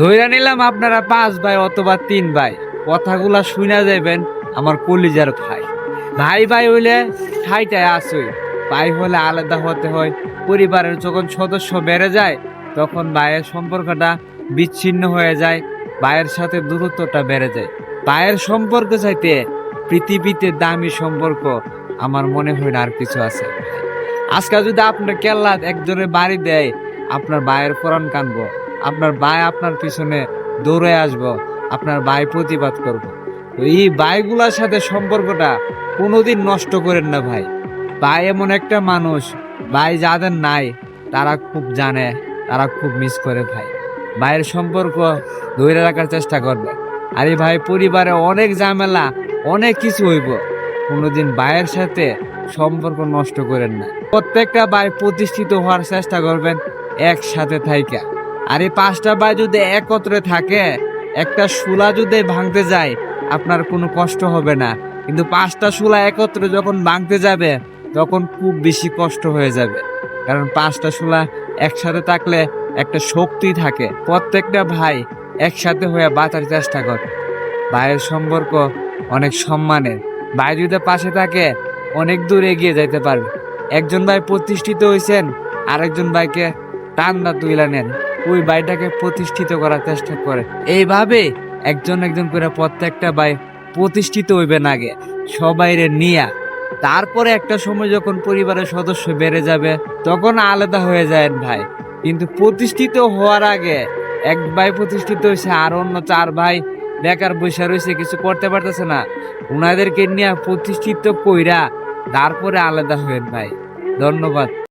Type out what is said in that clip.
ধইরা নিলাম আপনারা পাঁচ ভাই অথবা তিন ভাই। কথাগুলা শুনা যাবেন আমার কলিজার ভাই। ভাই ভাই হইলে ঠাইটায় আসই। ভাই হলে আলাদা হতে হয়। পরিবারের যখন সদস্য বেড়ে যায়, তখন ভাইয়ের সম্পর্কটা বিচ্ছিন্ন হয়ে যায়, ভাইয়ের সাথে দূরত্বটা বেড়ে যায়। ভাইয়ের সম্পর্ক চাইতে পৃথিবীতে দামি সম্পর্ক আমার মনে হয় না আর কিছু আছে। আজকে যদি আপনার কেল্লা একজনের বাড়ি দেয়, আপনার ভাইয়ের কোরআন কানবো। আপনার ভাই আপনার পিছনে দৌড়ে আসব, আপনার ভাই প্রতিবাদ করব। তো এই ভাইগুলার সাথে সম্পর্কটা কোনোদিন নষ্ট করেন না ভাই। ভাই এমন একটা মানুষ, ভাই যাদের নাই, তারা খুব জানে, তারা খুব মিস করে ভাই। ভাইয়ের সম্পর্ক ধরে রাখার চেষ্টা করবে। আরে ভাই পরিবারে অনেক ঝামেলা, অনেক কিছু হইব। কোনোদিন ভাইয়ের সাথে সম্পর্ক নষ্ট করেন না। প্রত্যেকটা ভাই প্রতিষ্ঠিত হওয়ার চেষ্টা করবেন, একসাথে থাইকা। আর এই পাঁচটা ভাই যদি একত্রে থাকে, একটা শুলা যদি ভাঙতে যায়, আপনার কোনো কষ্ট হবে না। কিন্তু পাঁচটা শুলা একত্রে যখন ভাঙতে যাবে, তখন খুব বেশি কষ্ট হয়ে যাবে। কারণ পাঁচটা শুলা একসাথে থাকলে একটা শক্তি থাকে। প্রত্যেকটা ভাই একসাথে হয়ে বাঁচার চেষ্টা করে। ভাইয়ের সম্পর্ক অনেক সম্মানের। ভাই যদি পাশে থাকে, অনেক দূর এগিয়ে যাইতে পারবে। একজন ভাই প্রতিষ্ঠিত হয়েছেন আরেকজন ভাইকে টান্ডা তুইলা নেন। ওই ভাইটাকে প্রতিষ্ঠিত করার চেষ্টা করে। এইভাবে একজন একজন করে প্রত্যেকটা ভাই প্রতিষ্ঠিত হইবেন আগে, সবাইরে নিয়া। তারপরে একটা সময় যখন পরিবারের সদস্য বেড়ে যাবে, তখন আলাদা হয়ে যায় ভাই। কিন্তু প্রতিষ্ঠিত হওয়ার আগে এক ভাই প্রতিষ্ঠিত হয়েছে আর অন্য চার ভাই বেকার বসে রয়েছে কিছু করতে পারতেছে না। ওনাদেরকে নিয়ে প্রতিষ্ঠিত কইরা তারপরে আলাদা হয়েন ভাই। ধন্যবাদ।